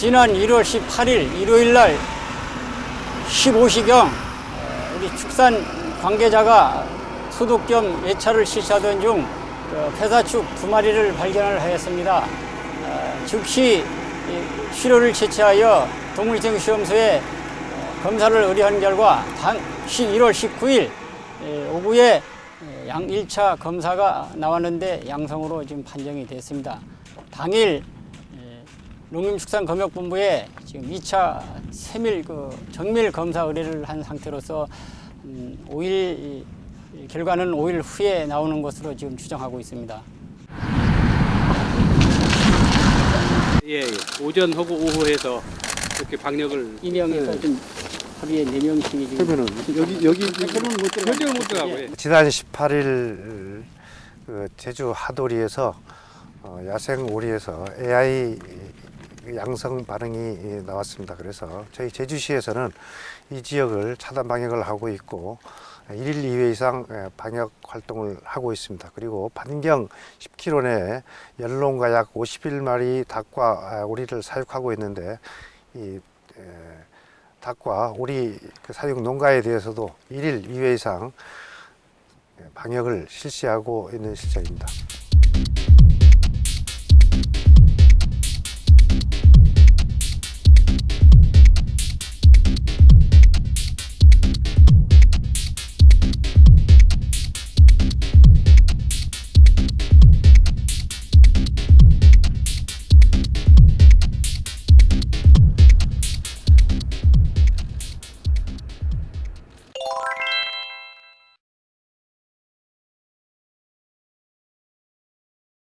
지난 1월 18일 일요일 날 15시경 우리 축산 관계자가 소독 겸 예차를 실시하던 중 어, 폐사축 두 마리를 발견을 하였습니다. 어, 즉시 이 치료를 채취하여 동물위생시험소에 어, 검사를 의뢰한 결과 당시 1월 19일 예, 오후에 예, 양 1차 검사가 나왔는데 양성으로 지금 판정이 됐습니다. 당일 예, 농림축산검역본부에 지금 2차 세밀 그 정밀 검사 의뢰를 한 상태로서 음, 5일 이 결과는 5일 후에 나오는 것으로 지금 추정하고 있습니다. 예, 예. 오전하고 오후에서 이렇게 방역을 이명에서 좀 합의에 4명씩이 지금 그러면은 여기 여기 그러면 못. 현장을 못 들어가고 예. 지난 18일 그 제주 하도리에서 어, 야생 오리에서 AI 양성 반응이 나왔습니다. 그래서 저희 제주시에서는 이 지역을 차단 방역을 하고 있고 1일 2회 이상 예, 방역 활동을 하고 있습니다. 그리고 반경 10km 내에 연롱과 약 51마리 닭과 아, 오리를 사육하고 있는데 이 에, 닭과 오리 그 사육 농가에 대해서도 1일 2회 이상 방역을 실시하고 있는 실정입니다.